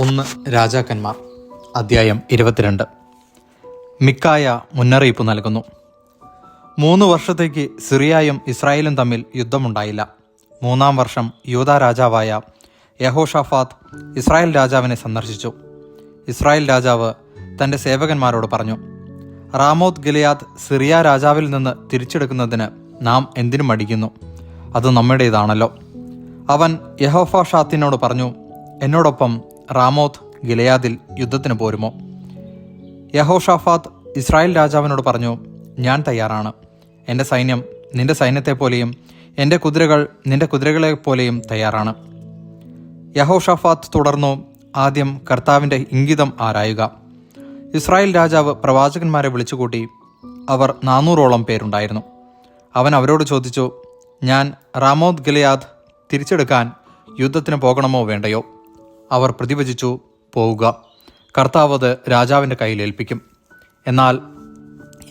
ഒന്ന് രാജാക്കന്മാർ അധ്യായം ഇരുപത്തിരണ്ട്. മിക്കായ മുന്നറിയിപ്പ് നൽകുന്നു. മൂന്ന് വർഷത്തേക്ക് സിറിയായും ഇസ്രായേലും തമ്മിൽ യുദ്ധമുണ്ടായില്ല. മൂന്നാം വർഷം യൂത രാജാവായ യഹോഷാഫാത്ത് ഇസ്രായേൽ രാജാവിനെ സന്ദർശിച്ചു. ഇസ്രായേൽ രാജാവ് തന്റെ സേവകന്മാരോട് പറഞ്ഞു റാമോത്ത് ഗിലിയാദ് സിറിയ രാജാവിൽ നിന്ന് തിരിച്ചെടുക്കുന്നതിന് നാം എന്തിനു മടിക്കുന്നു? അത് നമ്മുടേതാണല്ലോ അവൻ യഹോഫാഷാത്തിനോട് പറഞ്ഞു എന്നോടൊപ്പം റാമോത്ത് ഗിലയാദിൽ യുദ്ധത്തിന് പോരുമോ? യഹോഷാഫാത്ത് ഇസ്രായേൽ രാജാവിനോട് പറഞ്ഞു ഞാൻ തയ്യാറാണ്. എന്റെ സൈന്യം നിന്റെ സൈന്യത്തെ പോലെയും എന്റെ കുതിരകൾ നിന്റെ കുതിരകളെ പോലെയും തയ്യാറാണ്. യഹോഷാഫാത്ത് തുടർന്നു ആദ്യം കർത്താവിന്റെ ഇംഗിതം ആരായുക. ഇസ്രായേൽ രാജാവ് പ്രവാചകന്മാരെ വിളിച്ചുകൂട്ടി അവർ നാനൂറോളം പേരുണ്ടായിരുന്നു. അവൻ അവരോട് ചോദിച്ചു ഞാൻ റാമോദ് ഗിലയാദ് തിരിച്ചെടുക്കാൻ യുദ്ധത്തിന് പോകണമോ വേണ്ടയോ? അവർ പ്രതിവചിച്ചു പോവുക. കർത്താവ് അത് രാജാവിന്റെ കയ്യിൽ ഏൽപ്പിക്കും. എന്നാൽ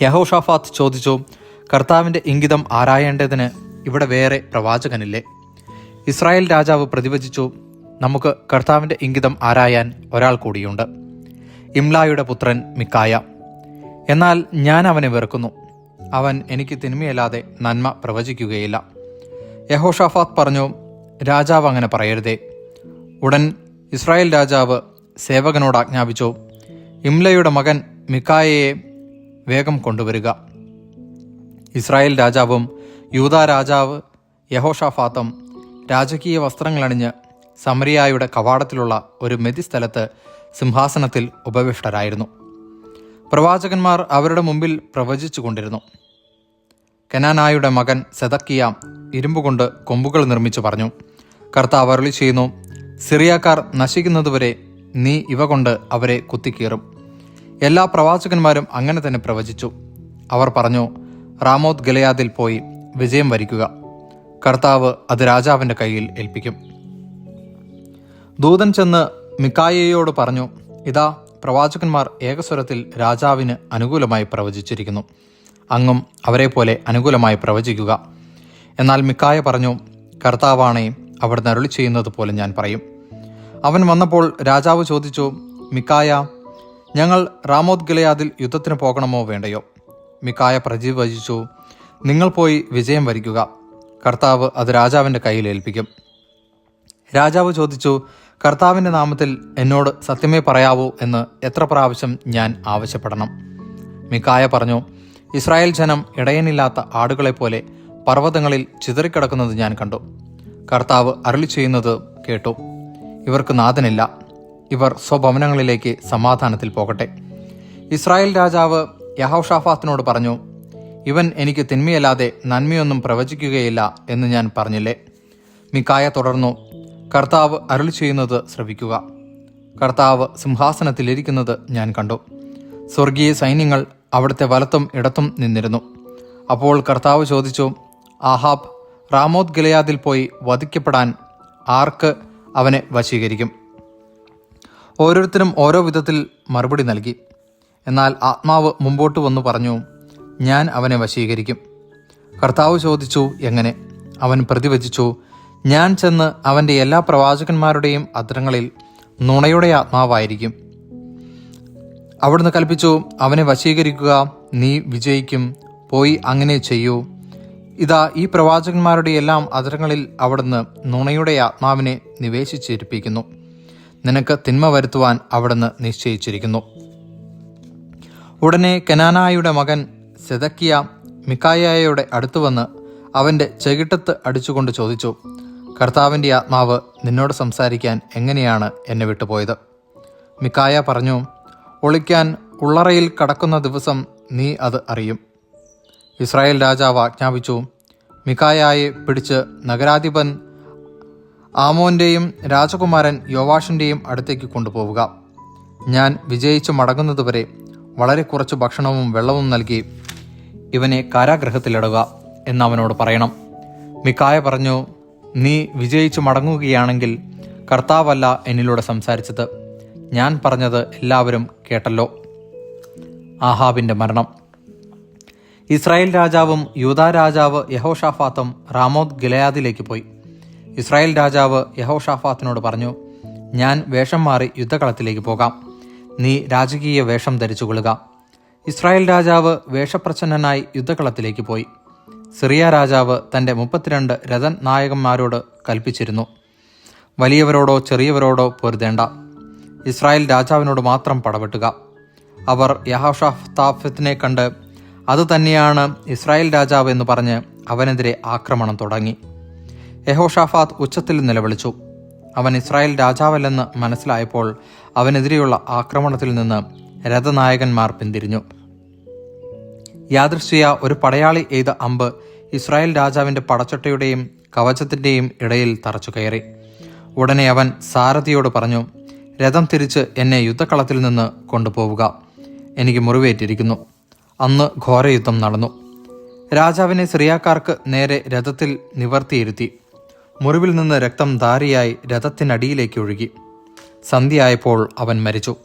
യഹോഷാഫാത്ത് ചോദിച്ചു കർത്താവിന്റെ ഇംഗിതം ആരായേണ്ടതിന് ഇവിടെ വേറെ പ്രവാചകനില്ലേ? ഇസ്രായേൽ രാജാവ് പ്രതിവചിച്ചു നമുക്ക് കർത്താവിന്റെ ഇംഗിതം ആരായാൻ ഒരാൾ കൂടിയുണ്ട്. ഇംലായുടെ പുത്രൻ മിക്കായ. എന്നാൽ ഞാൻ അവനെ വെറുക്കുന്നു. അവൻ എനിക്ക് തിന്മയല്ലാതെ നന്മ പ്രവചിക്കുകയില്ല. യഹോഷാഫാത്ത് പറഞ്ഞു രാജാവ് അങ്ങനെ പറയരുതേ. ഉടൻ ഇസ്രായേൽ രാജാവ് സേവകനോട് ആജ്ഞാപിച്ചു ഇംലയുടെ മകൻ മിക്കായയെ വേഗം കൊണ്ടുവരിക. ഇസ്രായേൽ രാജാവും യൂത രാജാവ് യഹോഷാഫാത്തും രാജകീയ വസ്ത്രങ്ങളണിഞ്ഞ് സമരിയായുടെ കവാടത്തിലുള്ള ഒരു മെതി സ്ഥലത്ത് സിംഹാസനത്തിൽ ഉപവിഷ്ടരായിരുന്നു. പ്രവാചകന്മാർ അവരുടെ മുമ്പിൽ പ്രവചിച്ചു കൊണ്ടിരുന്നു കനാനായുടെ മകൻ സെതക്കിയ ഇരുമ്പുകൊണ്ട് കൊമ്പുകൾ നിർമ്മിച്ചു പറഞ്ഞു. കർത്താവ് അരുളി ചെയ്യുന്നു സിറിയക്കാർ നശിക്കുന്നതുവരെ നീ ഇവ കൊണ്ട് അവരെ കുത്തിക്കീറും. എല്ലാ പ്രവാചകന്മാരും അങ്ങനെ തന്നെ പ്രവചിച്ചു. അവർ പറഞ്ഞു റാമോത് ഗലയാദിൽ പോയി വിജയം വരിക്കുക. കർത്താവ് അത് രാജാവിന്റെ കയ്യിൽ ഏൽപ്പിക്കും. ദൂതൻ ചെന്ന് മിക്കായയോട് പറഞ്ഞു ഇതാ പ്രവാചകന്മാർ ഏകസ്വരത്തിൽ രാജാവിന് അനുകൂലമായി പ്രവചിച്ചിരിക്കുന്നു. അങ്ങും അവരെ പോലെ അനുകൂലമായി പ്രവചിക്കുക. എന്നാൽ മിക്കായ പറഞ്ഞു കർത്താവാണേ അവിടുന്ന് അരുളി ചെയ്യുന്നത് പോലെ ഞാൻ പറയും. അവൻ വന്നപ്പോൾ രാജാവ് ചോദിച്ചു മിക്കായ ഞങ്ങൾ റാമോത് ഗിലയാദിൽ യുദ്ധത്തിന് പോകണമോ വേണ്ടയോ? മിക്കായ പ്രജീവചിച്ചു നിങ്ങൾ പോയി വിജയം വരിക്കുക. കർത്താവ് അത് രാജാവിന്റെ കയ്യിൽ ഏൽപ്പിക്കും. രാജാവ് ചോദിച്ചു കർത്താവിന്റെ നാമത്തിൽ എന്നോട് സത്യമേ പറയാവൂ എന്ന് എത്ര പ്രാവശ്യം ഞാൻ ആവശ്യപ്പെടണം? മിക്കായ പറഞ്ഞു ഇസ്രായേൽ ജനം ഇടയനില്ലാത്ത ആടുകളെപ്പോലെ പർവതങ്ങളിൽ ചിതറിക്കിടക്കുന്നത് ഞാൻ കണ്ടു. കർത്താവ് അരളി ചെയ്യുന്നത് കേട്ടു. ഇവർക്ക് നാഥനില്ല. ഇവർ സ്വഭവനങ്ങളിലേക്ക് സമാധാനത്തിൽ പോകട്ടെ. ഇസ്രായേൽ രാജാവ് യഹോഷാഫാത്തിനോട് പറഞ്ഞു ഇവൻ എനിക്ക് തിന്മയല്ലാതെ നന്മയൊന്നും പ്രവചിക്കുകയില്ല എന്ന് ഞാൻ പറഞ്ഞില്ലേ? മിക്കായ തുടർന്നു കർത്താവ് അരുളി ചെയ്യുന്നത് ശ്രവിക്കുക. കർത്താവ് സിംഹാസനത്തിലിരിക്കുന്നത് ഞാൻ കണ്ടു. സ്വർഗീയ സൈന്യങ്ങൾ അവിടുത്തെ വലത്തും ഇടത്തും നിന്നിരുന്നു. അപ്പോൾ കർത്താവ് ചോദിച്ചു ആഹാബ് റാമോത് ഗിലയാദിൽ പോയി വധിക്കപ്പെടാൻ ആർക്ക് അവനെ വശീകരിക്കും. ഓരോരുത്തരും ഓരോ വിധത്തിൽ മറുപടി നൽകി. എന്നാൽ ആത്മാവ് മുമ്പോട്ട് വന്നു പറഞ്ഞു ഞാൻ അവനെ വശീകരിക്കും. കർത്താവ് ചോദിച്ചു എങ്ങനെ? അവൻ പ്രതിവചിച്ചു ഞാൻ ചെന്ന് അവന്റെ എല്ലാ പ്രവാചകന്മാരുടെയും അദ്രങ്ങളിൽ നുണയുടെ ആത്മാവായിരിക്കും. അവിടുന്ന് കൽപ്പിച്ചു അവനെ വശീകരിക്കുക നീ വിജയിക്കും പോയി അങ്ങനെ ചെയ്യൂ ഇതാ ഈ പ്രവാചകന്മാരുടെ എല്ലാം അതരങ്ങളിൽ അവിടുന്ന് നുണയുടെ ആത്മാവിനെ നിവേശിച്ചിരിപ്പിക്കുന്നു. നിനക്ക് തിന്മ വരുത്തുവാൻ അവിടുന്ന് നിശ്ചയിച്ചിരിക്കുന്നു. ഉടനെ കനാനായുടെ മകൻ സെതക്കിയ മിക്കായയുടെ അടുത്തു വന്ന് അവന്റെ ചെകിട്ടത്ത് അടിച്ചുകൊണ്ട് ചോദിച്ചു കർത്താവിന്റെ ആത്മാവ് നിന്നോട് സംസാരിക്കാൻ എങ്ങനെയാണ് എന്നെ വിട്ടുപോയത്? മിക്കായ പറഞ്ഞു ഒളിക്കാൻ ഉള്ളറയിൽ കടക്കുന്ന ദിവസം നീ അത് അറിയും. ഇസ്രായേൽ രാജാവ് ആജ്ഞാപിച്ചു. മിക്കായായെ പിടിച്ച് നഗരാധിപൻ ആമോന്റെയും രാജകുമാരൻ യോവാഷിന്റെയും അടുത്തേക്ക് കൊണ്ടുപോവുക. ഞാൻ വിജയിച്ച് മടങ്ങുന്നതുവരെ വളരെ കുറച്ച് ഭക്ഷണവും വെള്ളവും നൽകി ഇവനെ കാരാഗ്രഹത്തിലിടുക എന്നവനോട് പറയണം. മിക്കായ പറഞ്ഞു നീ വിജയിച്ചു മടങ്ങുകയാണെങ്കിൽ കർത്താവല്ല എന്നിലൂടെ സംസാരിച്ചത്. ഞാൻ പറഞ്ഞത് എല്ലാവരും കേട്ടല്ലോ. ആഹാബിന്റെ മരണം. ഇസ്രായേൽ രാജാവും യൂതാ രാജാവ് യഹോഷാഫാത്തും റാമോത് ഗിലയാദിലേക്ക് പോയി. ഇസ്രായേൽ രാജാവ് യഹോഷാഫാത്തിനോട് പറഞ്ഞു ഞാൻ വേഷം മാറി യുദ്ധകളത്തിലേക്ക് പോകാം. നീ രാജകീയ വേഷം ധരിച്ചുകൊള്ളുക ഇസ്രായേൽ രാജാവ് വേഷപ്രച്ഛന്നനായി യുദ്ധകളത്തിലേക്ക് പോയി. സിറിയ രാജാവ് തന്റെ മുപ്പത്തിരണ്ട് രഥൻ നായകന്മാരോട് കൽപ്പിച്ചിരുന്നു വലിയവരോടോ ചെറിയവരോടോ പൊരുതേണ്ട. ഇസ്രായേൽ രാജാവിനോട് മാത്രം പടവെട്ടുക. അവർ യഹോഷാഫ്താഫത്തിനെ കണ്ട് അത് തന്നെയാണ് ഇസ്രായേൽ രാജാവ് എന്ന് പറഞ്ഞ് അവനെതിരെ ആക്രമണം തുടങ്ങി. യഹോഷാഫാത്ത് ഉച്ചത്തിൽ നിലവിളിച്ചു. അവൻ ഇസ്രായേൽ രാജാവല്ലെന്ന് മനസ്സിലായപ്പോൾ അവനെതിരെയുള്ള ആക്രമണത്തിൽ നിന്ന് രഥനായകന്മാർ പിന്തിരിഞ്ഞു. യാദൃശ്യ ഒരു പടയാളി എയ്ത അമ്പ് ഇസ്രായേൽ രാജാവിന്റെ പടച്ചട്ടയുടെയും കവചത്തിന്റെയും ഇടയിൽ തറച്ചു കയറി. ഉടനെ അവൻ സാരഥിയോട് പറഞ്ഞു രഥം തിരിച്ച് എന്നെ യുദ്ധക്കളത്തിൽ നിന്ന് കൊണ്ടുപോവുക. എനിക്ക് മുറിവേറ്റിരിക്കുന്നു. അന്ന് ഘോരയുദ്ധം നടന്നു. രാജാവിനെ സിറിയാക്കാർക്ക് നേരെ രഥത്തിൽ നിവർത്തിയിരുത്തി. മുറിവിൽ നിന്ന് രക്തം ധാരിയായി രഥത്തിനടിയിലേക്ക് ഒഴുകി. സന്ധ്യയായപ്പോൾ അവൻ മരിച്ചു.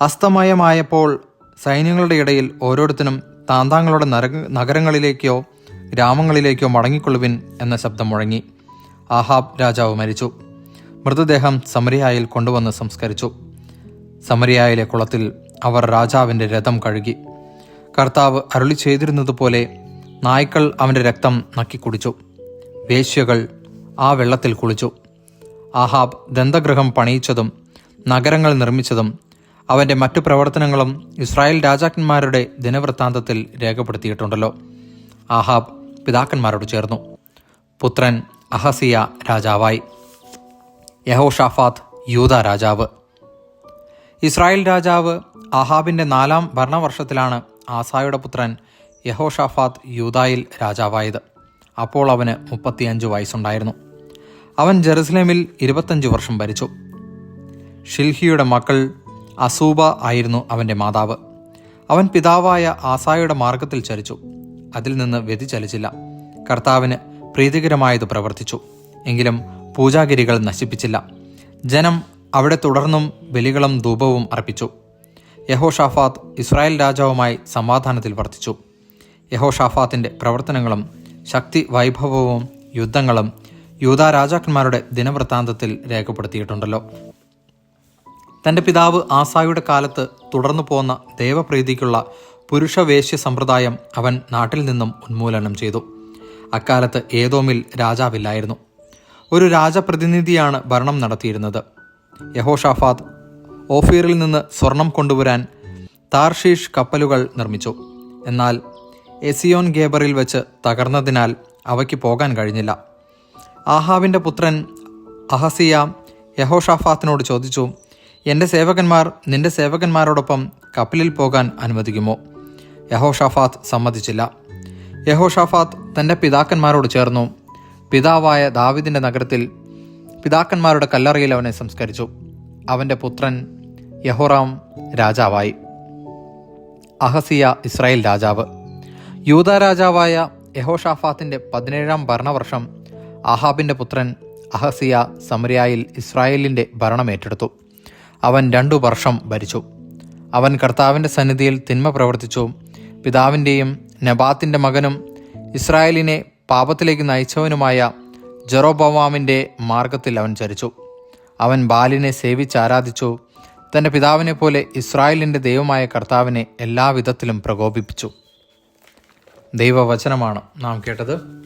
അസ്തമയമായപ്പോൾ സൈന്യങ്ങളുടെ ഇടയിൽ ഓരോരുത്തരും താന്താങ്ങളുടെ നര നഗരങ്ങളിലേക്കോ ഗ്രാമങ്ങളിലേക്കോ മടങ്ങിക്കൊള്ളുവിൻ എന്ന ശബ്ദം മുഴങ്ങി. ആഹാബ് രാജാവ് മരിച്ചു. മൃതദേഹം സമരിയായിൽ കൊണ്ടുവന്ന് സംസ്കരിച്ചു. സമരിയായിലെ കുളത്തിൽ അവർ രാജാവിന്റെ രഥം കഴുകി. കർത്താവ് അരുളി ചെയ്തിരുന്നതുപോലെ നായ്ക്കൾ അവന്റെ രക്തം നക്കിക്കുടിച്ചു. വേശ്യകൾ ആ വെള്ളത്തിൽ കുളിച്ചു. ആഹാബ് ദന്തഗൃഹം പണിയിച്ചതും നഗരങ്ങൾ നിർമ്മിച്ചതും അവന്റെ മറ്റു പ്രവർത്തനങ്ങളും ഇസ്രായേൽ രാജാക്കന്മാരുടെ ദിനവൃത്താന്തത്തിൽ രേഖപ്പെടുത്തിയിട്ടുണ്ടല്ലോ. ആഹാബ് പിതാക്കന്മാരോട് ചേർന്നു. പുത്രൻ അഹസിയ രാജാവായി. യഹോഷാഫാത്ത് യൂത രാജാവ്. ഇസ്രായേൽ രാജാവ് ആഹാബിന്റെ നാലാം ഭരണവർഷത്തിലാണ് ആസായുടെ പുത്രൻ യഹോഷാഫാത്ത് യൂതായിൽ രാജാവായത്. അപ്പോൾ അവന് മുപ്പത്തിയഞ്ച് വയസ്സുണ്ടായിരുന്നു. അവൻ ജെറുസലേമിൽ ഇരുപത്തഞ്ച് വർഷം ഭരിച്ചു. ഷിൽഹിയുടെ മക്കൾ അസൂബ ആയിരുന്നു അവന്റെ മാതാവ്. അവൻ പിതാവായ ആസായുടെ മാർഗത്തിൽ ചരിച്ചു. അതിൽ നിന്ന് വ്യതിചലിച്ചില്ല കർത്താവിന് പ്രീതികരമായത് പ്രവർത്തിച്ചു. എങ്കിലും പൂജാഗിരികൾ നശിപ്പിച്ചില്ല. ജനം അവിടെ തുടർന്നും ബലികളും ധൂപവും അർപ്പിച്ചു. യഹോഷാഫാത്ത് ഇസ്രായേൽ രാജാവുമായി സമാധാനത്തിൽ വർത്തിച്ചു. യഹോഷാഫാത്തിന്റെ പ്രവർത്തനങ്ങളും ശക്തി വൈഭവവും യുദ്ധങ്ങളും യൂത രാജാക്കന്മാരുടെ ദിനവൃത്താന്തത്തിൽ രേഖപ്പെടുത്തിയിട്ടുണ്ടല്ലോ. തന്റെ പിതാവ് ആസായുടെ കാലത്ത് തുടർന്നു പോന്ന ദേവപ്രീതിക്കുള്ള പുരുഷവേശ്യ സമ്പ്രദായം അവൻ നാട്ടിൽ നിന്നും ഉന്മൂലനം ചെയ്തു. അക്കാലത്ത് ഏതോമിൽ രാജാവില്ലായിരുന്നു. ഒരു രാജപ്രതിനിധിയാണ് ഭരണം നടത്തിയിരുന്നത്. യഹോഷാഫാത്ത് ഓഫീറിൽ നിന്ന് സ്വർണം കൊണ്ടുവരാൻ താർഷീഷ് കപ്പലുകൾ നിർമ്മിച്ചു. എന്നാൽ എസിയോൻ ഗേബറിൽ വെച്ച് തകർന്നതിനാൽ അവയ്ക്ക് പോകാൻ കഴിഞ്ഞില്ല. ആഹാവിന്റെ പുത്രൻ അഹസിയ യഹോഷാഫാത്തിനോട് ചോദിച്ചു എന്റെ സേവകന്മാർ നിന്റെ സേവകന്മാരോടൊപ്പം കപ്പലിൽ പോകാൻ അനുവദിക്കുമോ? യഹോഷാഫാത്ത് സമ്മതിച്ചില്ല. യഹോഷാഫാത്ത് തന്റെ പിതാക്കന്മാരോട് ചേർന്നു. പിതാവായ ദാവിദിന്റെ നഗരത്തിൽ പിതാക്കന്മാരുടെ കല്ലറയിൽ അവനെ സംസ്കരിച്ചു. അവന്റെ പുത്രൻ യഹോറാം രാജാവായി. അഹസിയ ഇസ്രായേൽ രാജാവ്. യൂത രാജാവായ യഹോഷാഫാത്തിന്റെ പതിനേഴാം ഭരണവർഷം അഹാബിന്റെ പുത്രൻ അഹസിയ സമരിയായിൽ ഇസ്രായേലിന്റെ ഭരണമേറ്റെടുത്തു അവൻ രണ്ടു വർഷം ഭരിച്ചു. അവൻ കർത്താവിന്റെ സന്നിധിയിൽ തിന്മ പ്രവർത്തിച്ചു. പിതാവിന്റെയും നബാത്തിന്റെ മകനും ഇസ്രായേലിനെ പാപത്തിലേക്ക് നയിച്ചവനുമായ ജെറോബവാമിന്റെ മാർഗത്തിൽ അവൻ ചരിച്ചു. അവൻ ബാലിനെ സേവിച്ച് തന്റെ പിതാവിനെ പോലെ ഇസ്രായേലിന്റെ ദൈവമായ കർത്താവിനെ എല്ലാവിധത്തിലും പ്രകോപിപ്പിച്ചു. ദൈവവചനമാണ് നാം കേട്ടത്.